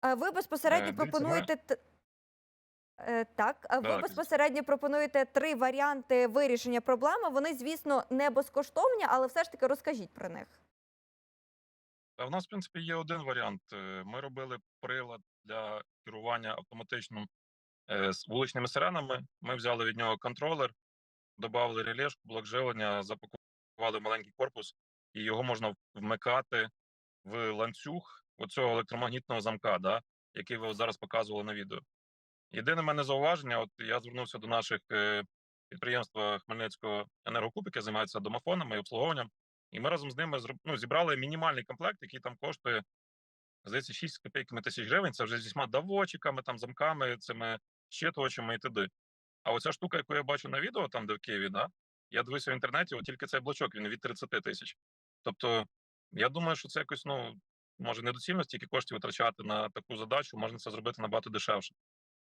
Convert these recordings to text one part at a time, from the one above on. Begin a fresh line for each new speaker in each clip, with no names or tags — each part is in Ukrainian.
А ви безпосередньо
Е, дивіться,
пропонуєте т- Е, Так, а ви
Так.
безпосередньо пропонуєте три варіанти вирішення проблеми. Вони, звісно, не безкоштовні, але все ж таки розкажіть про них.
Та в нас, в принципі, є один варіант. Е, Ми робили прилад для керування автоматичним е, з вуличними сиренами. Ми взяли від нього контролер, додали релешку, блок живлення, запакували в маленький корпус, і його можна вмикати в ланцюг оцього електромагнітного замка, да, який ви зараз показували на відео. Єдине мене зауваження: от я звернувся до наших е, підприємства Хмельницького енергокуб, яке займається домофонами і обслуговуванням. І ми разом з ними ну, зібрали мінімальний комплект, який там коштує, здається, 6 копійками тисяч гривень. Це вже зі всіма давочиками, там, замками, цими щитувачами і т.д. А оця штука, яку я бачу на відео, там, де в Києві, да, я дивився в інтернеті, от тільки цей блочок він від 30 тисяч. Тобто, я думаю, що це якось, ну, може, недоцільно стільки коштів витрачати на таку задачу, можна це зробити набагато дешевше.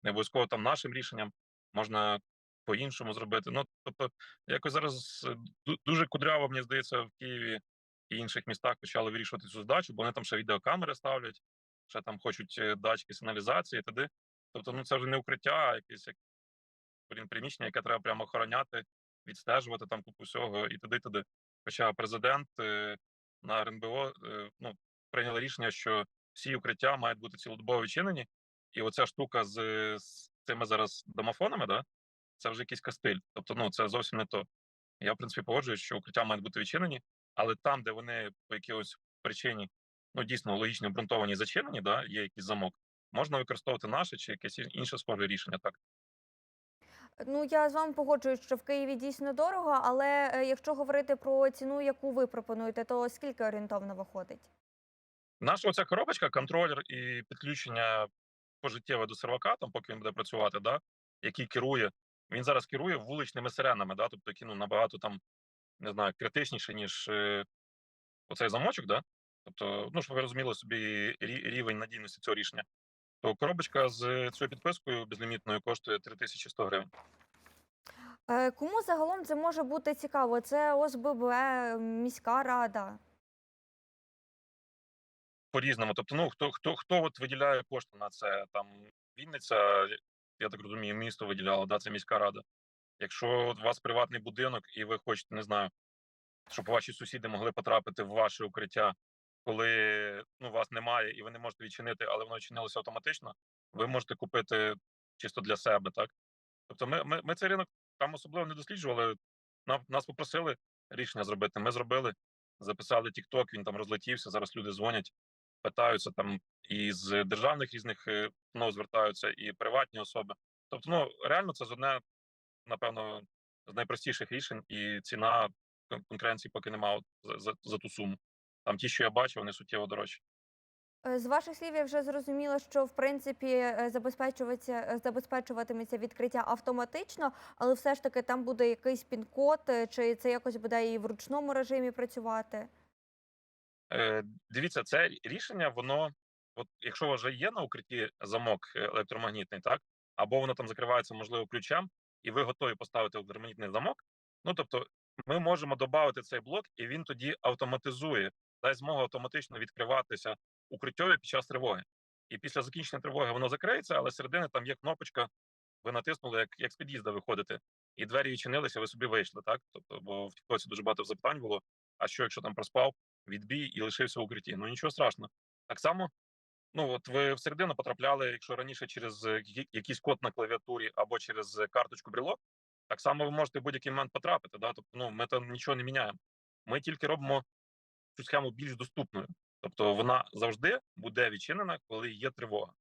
Не обов'язково там нашим рішенням, можна по-іншому зробити. Ну, тобто, якось зараз е, дуже кудряво, мені здається, в Києві і інших містах почали вирішувати цю задачу, бо вони там ще відеокамери ставлять, ще там хочуть е, датчики сигналізації, т.д. Тобто, ну це вже не укриття, а якесь як блін, приміщення, яке треба прямо охороняти, відстежувати там купу всього і т.д. і т.д. Хоча президент е, на РНБО ну, прийняли рішення, що всі укриття мають бути цілодобово відчинені, і оця штука з, з цими зараз домофонами, да, це вже якийсь кастиль. Тобто, ну це зовсім не то. Я, в принципі, погоджуюсь, що укриття мають бути відчинені, але там, де вони по якійсь причині ну дійсно логічно обґрунтовані зачинені, да, є якийсь замок, можна використовувати наше чи якесь інше схоже рішення. Так
Ну, я з вами погоджуюсь, що в Києві дійсно дорого, але е, якщо говорити про ціну, яку ви пропонуєте, то скільки орієнтовно виходить?
Наша оця коробочка, контролер і підключення пожиттєве до сервака, там поки він буде працювати, да, який керує. Він зараз керує вуличними сиренами, да, тобто які ну, набагато там не знаю, критичніше, ніж е, оцей замочок, да? Тобто, ну, щоб ви розуміли собі рі- рівень надійності цього рішення, то коробочка з цією підпискою безлімітною коштує 3100 гривень.
Е, Кому загалом це може бути цікаво? Це ОСББ, міська рада.
По-різному. Тобто, ну хто хто хто от виділяє кошти на це? Там Вінниця, я так розумію, місто виділяло, да, це міська рада. Якщо у вас приватний будинок, і ви хочете, не знаю, щоб ваші сусіди могли потрапити в ваше укриття, коли ну, вас немає і ви не можете відчинити, але воно відчинилося автоматично, ви можете купити чисто для себе, так? Тобто, ми, ми, ми цей ринок там особливо не досліджували. Нам, нас попросили рішення зробити. Ми зробили, записали TikTok, він там розлетівся. Зараз люди дзвонять, питаються там і з державних різних е, ну, звертаються, і приватні особи. Тобто, ну реально це з одне, напевно, з найпростіших рішень, і ціна кон- конкуренції поки немає за, за, за ту суму. Там ті, що я бачив, вони суттєво дорожчі.
Е, З ваших слів я вже зрозуміла, що в принципі е, забезпечується е, забезпечуватиметься відкриття автоматично, але все ж таки там буде якийсь пін-код, чи це якось буде і в ручному режимі працювати.
Е, дивіться, це рішення, воно, от якщо вже є на укритті замок е, електромагнітний, так, або воно там закривається, можливо, ключем, і ви готові поставити електромагнітний замок. Ну тобто, ми можемо додати цей блок, і він тоді автоматизує, дасть змогу автоматично відкриватися укриттєві під час тривоги. І після закінчення тривоги воно закриється, але середини там є кнопочка. Ви натиснули, як, як з під'їзда виходите, і двері відчинилися, ви собі вийшли, так? Тобто, бо в тіктоці дуже багато запитань було. А що, якщо там проспав? Відбій і лишився в укритті. Ну нічого страшного. Так само, ну от ви всередину потрапляли, якщо раніше через е, якийсь код на клавіатурі або через е, карточку брілок, так само ви можете в будь-який момент потрапити. Да? Тобто, ну ми там нічого не міняємо. Ми тільки робимо цю схему більш доступною. Тобто вона завжди буде відчинена, коли є тривога.